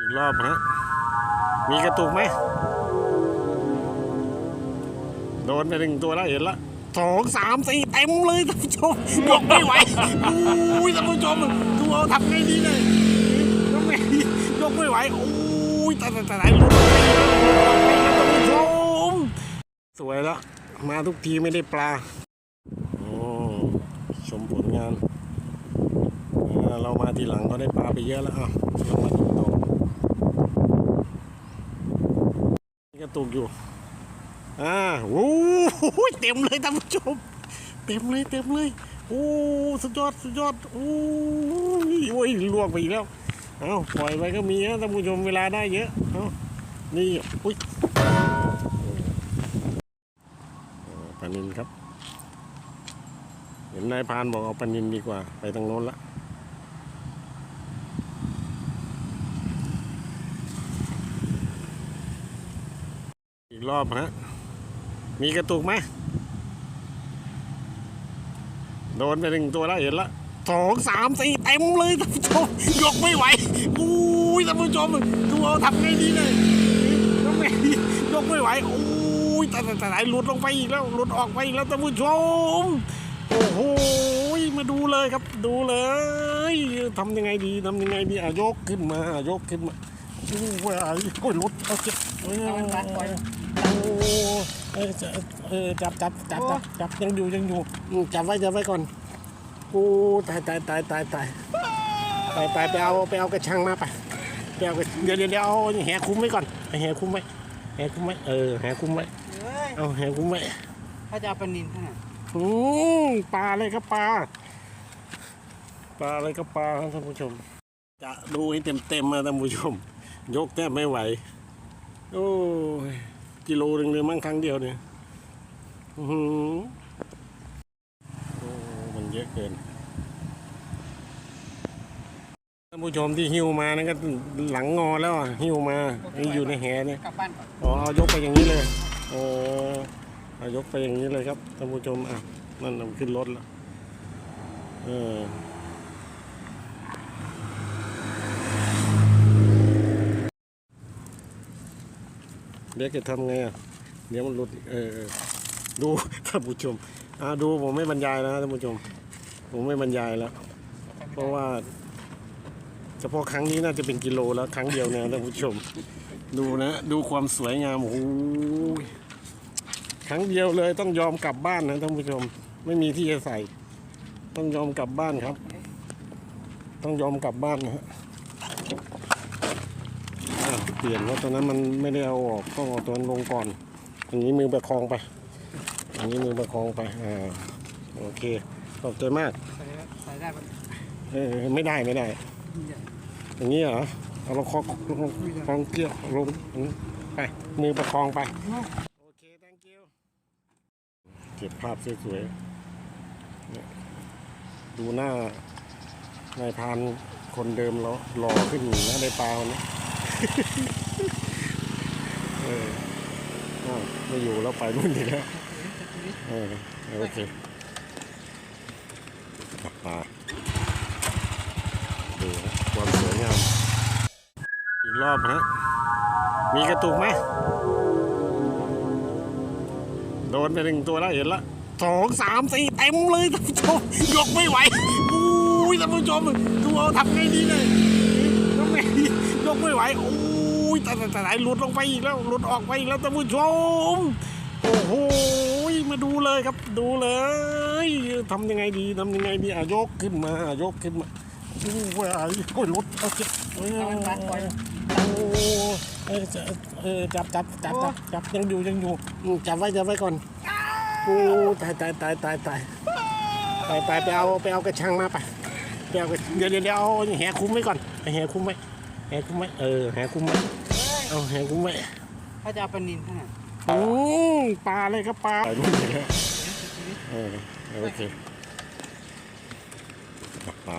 อีกรอบฮะ มีกระตุกไหม โดนไปหนึ่งตัวแล้วเห็นละสองสามสี่เต็มเลยท่านผู้ชมยกไม่ไหวอุ้ยท่านผู้ชมดูเอาทำไงดีเลยยกไม่ยกไม่ไหวอุ้ยแต่แต่ไหนลุดไปท่านผู้ชมสวยแล้ว มาทุกทีไม่ได้ปลาโอ้ชมผลงาน เรามาทีหลังก็ได้ปลาไปเยอะแล้วอะเรามาดู ต่อนี่กอยู่ อ่าโอ้โหเต็มเลยท่านผู้ชม เต็มเลยเต็มเลย โอ้สุดยอดสุดยอด โอ้ยโอ้ยลวกไปอีกแล้ว เอาปล่อยไปก็มีนะท่านผู้ชมเวลาได้เยอะเอานี่อุ้ยปลานินครับ เห็นนายพานบอกเอาปลานินดีกว่า ไปทางโน้นละ อีกรอบฮะ มีกระตุกไหม โดนไปหนึ่งตัวแล้วเห็นละสองสามสี่เต็มเลยท่านผู้ชมยกไม่ไหวอุ้ยท่านผู้ชมดูเอาทำไงดีเลยยกไม่ยกไม่ไหวอุ้ยแต่แต่ไหนหลุดลงไปอีกแล้วหลุดออกไปอีกแล้วท่านผู้ชมโอ้โหมาดูเลยครับ ดูเลยทำยังไงดีทำยังไงดีอะยกขึ้นมาอะยกขึ้นมาโอ้ยโอ้ยหลุดเอาเจ็บ เออเอามันปลาปล่อยโอ้เออจะเออจับจับจับจับจับยังอยู่ยังอยู่อืมจับไว้จับไว้ก่อนโอ้ตายตายตายตายตายไปไปไปเอาไปเอากระชังมาไปไปเอากระเดี๋ยวเดี๋ยวเดี๋ยวเอาแหคุ้มไว้ก่อนเอาแหคุ้มไว้แหคุ้มไว้เออแหคุ้มไว้เฮ้ยเอาแหคุ้มไว้ถ้าจะเอาปลานินขนาดอืมปลาอะไรครับปลาปลาอะไรครับปลาครับท่านผู้ชม จะดูให้เต็มเต็มๆนะท่านผู้ชม ยกแทบไม่ไหว โอ้ย กิโลหนึ่งเลยมั้งครั้งเดียวเนี่ยอื้อหือโอ้มันเยอะเกินท่านผู้ชมที่หิ้วมานั่นก็หลังงอแล้วอะหิ้วมานี่อยู่ในแหเนี่ยกลับบ้านก่อนอ๋อเอายกไปอย่างนี้เลยโอ้เอายกไปอย่างนี้เลยครับท่านผู้ชมอะนั่นเอาขึ้นรถแล้วเออ เดี๋ยวจะทำไงอะเดี๋ยวมันหลุดเออดูท่านผู้ชมอ่าดูผมไม่บรรยายนะท่านผู้ชม ผมไม่บรรยายแล้ว เพราะว่าเฉพาะครั้งนี้น่าจะเป็นกิโลแล้วครั้งเดียวเนี่ยท่านผู้ชม ดูนะดูความสวยงามโอ้โหครั้งเดียวเลยต้องยอมกลับบ้านนะท่านผู้ชม ไม่มีที่จะใส่ ต้องยอมกลับบ้านครับ ต้องยอมกลับบ้านนะฮะ เปลี่ยนว่าตัวนั้นมันไม่ได้เอาออกต้องเอาตัวนั้นลงก่อน อย่างนี้มือประคองไป อย่างนี้มือประคองไปอ่าโอเคขอบใจมากใส่ได้ใส่ได้ปะเออไม่ได้ไม่ได้ อย่างนี้เหรอเอาลงคอลงคองเกี่ยวลงอย่างนี้ไปมือประคองไปโอเค thank you เก็บภาพสวยๆเนี่ยดูหน้านายพรานคนเดิมเราหล่อขึ้นนะในปลาวันนี้ เอออ้าวไม่อยู่แล้วไปนู่นอีกแล้วเออโอเคปลาดูความสวยงาม อีกรอบฮะ มีกระตุกไหม โดนไปหนึ่งตัวแล้วเห็นละสองสามสี่เต็มเลยท่านผู้ชมยกไม่ไหวอุ้ยท่านผู้ชมดูเอาทำไงดีเลย ไม่ไหวโอ้ยแต่แต่แต่ไหนหลุดลงไปอีกแล้วหลุดออกไปอีกแล้วท่านผู้ชมโอ้โหมาดูเลยครับดูเลยทำยังไงดีทำยังไงดีอะยกขึ้นมาอะยกขึ้นมาโอ้ยโอ้ยรถเอาเจ็บเออเอามันปลาปล่อยโอ้เออจะเออจับจับจับจับจับยังอยู่ยังอยู่จับไว้จับไว้ก่อนโอ้ตายตายตายตายตายไปไปไปเอาไปเอากระชังมาไปไปเอาเดี๋ยวเดี๋ยวเดี๋ยวเอาแหคุ้มไว้ก่อนแหคุ้มไว้ แหคุ้มไว้เออแหคุ้มไว้เฮ้ยเอาแหคุ้มไว้ถ้าจะเอาปลานินขนาดอืมปลาเลยครับปลาเออโอเคปลา